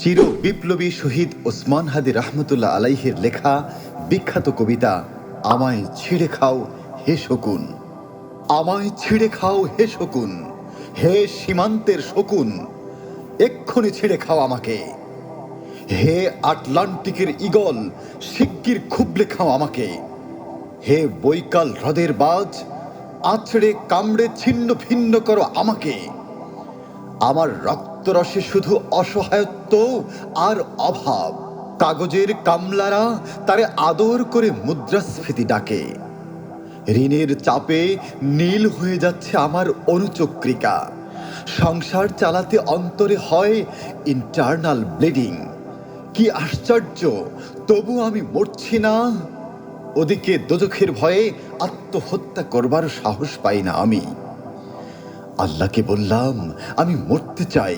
চির বিপ্লবী শহীদ ওসমান হাদি রহমতুল্লাহ আলাইহের লেখা বিখ্যাত কবিতা, আমায় ছিঁড়ে খাও হে শকুন। আমায় ছিঁড়ে খাও হে শকুন, হে সীমান্তের শকুন, এক্ষুনি ছিঁড়ে খাও আমাকে। হে আটলান্টিকের ইগল শিগগির খুবলে খাও আমাকে। হে বৈকাল হ্রদের বাজ আছড়ে কামড়ে ছিন্ন ভিন্ন করো আমাকে। আমার রক্তরসে শুধু অসহায়ত্ব আর অভাব। কাগজের কামলারা তারে আদর করে মুদ্রাস্ফীতি ডাকে। ঋণের চাপে নীল হয়ে যাচ্ছে আমার অনুচক্রিকা। সংসার চালাতে অন্তরে হয় ইন্টারনাল ব্লিডিং কি আশ্চর্য, তবু আমি মরছি না। ওদিকে দোজখের ভয়ে আত্মহত্যা করবার সাহস পাই না আমি। আল্লাহকে বললাম, আমি মরতে চাই।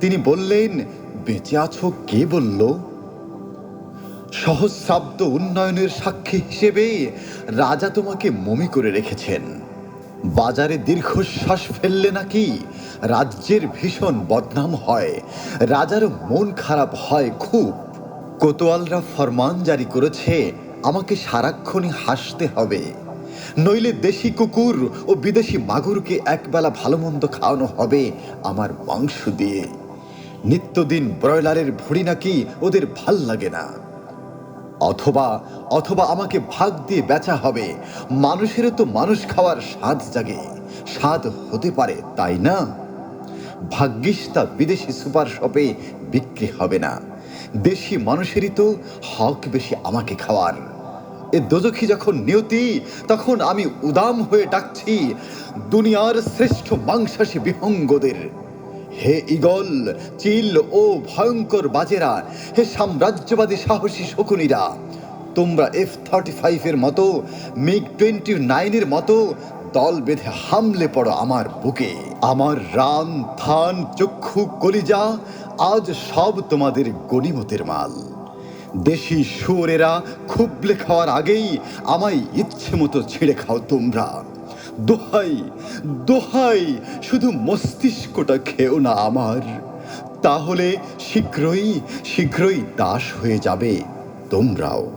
তিনি বললেন, বেঁচে আছো কে বলল? সহস্রাব্দ উন্নয়নের সাক্ষী হিসেবে রাজা তোমাকে মমি করে রেখেছেন। বাজারে দীর্ঘশ্বাস ফেললে নাকি রাজ্যের ভীষণ বদনাম হয়, রাজারও মন খারাপ হয় খুব। কোতোয়ালরা ফরমান জারি করেছে, আমাকে সারাক্ষণই হাসতে হবে। নইলে দেশি কুকুর ও বিদেশি মাগুরকে একবেলা ভালো মন্দ খাওয়ানো হবে আমার মাংস দিয়ে। নিত্যদিন ব্রয়লারের ভুড়ি নাকি ওদের ভালো লাগে না। অথবা অথবা আমাকে ভাগ দিয়ে বেচা হবে। মানুষেরও তো মানুষ খাওয়ার স্বাদ জাগে। স্বাদ হতে পারে, তাই না? ভাগ্যিস তা বিদেশি সুপার শপে বিক্রি হবে না। দেশি মানুষেরই তো হক বেশি আমাকে খাওয়ার। এ দোজখী যখন নিয়তি, তখন আমি উদাম হয়ে ডাকছি, দুনিয়ার শ্রেষ্ঠ মাংসাশী বিহঙ্গদের। হে ইগল চিল ও ভয়ঙ্কর বাজেরা, হে সাম্রাজ্যবাদী সাহসী শকুনিরা, তোমরা এফ থার্টি ফাইভের মতো মিগ টোয়েন্টি নাইনের মতো দল বেঁধে হামলে পড়ো আমার বুকে। আমার রান, থান, চক্ষু, কলিজা, আজ সব তোমাদের গণিমতের মাল। দেশি শুয়োরেরা খুবলে খাওয়ার আগেই আমায় ইচ্ছে মতো ছেড়ে খাও তোমরা। দোহাই দোহাই, শুধু মস্তিষ্কটা খেও না আমার। তাহলে শীঘ্রই শীঘ্রই দাস হয়ে যাবে তোমরাও।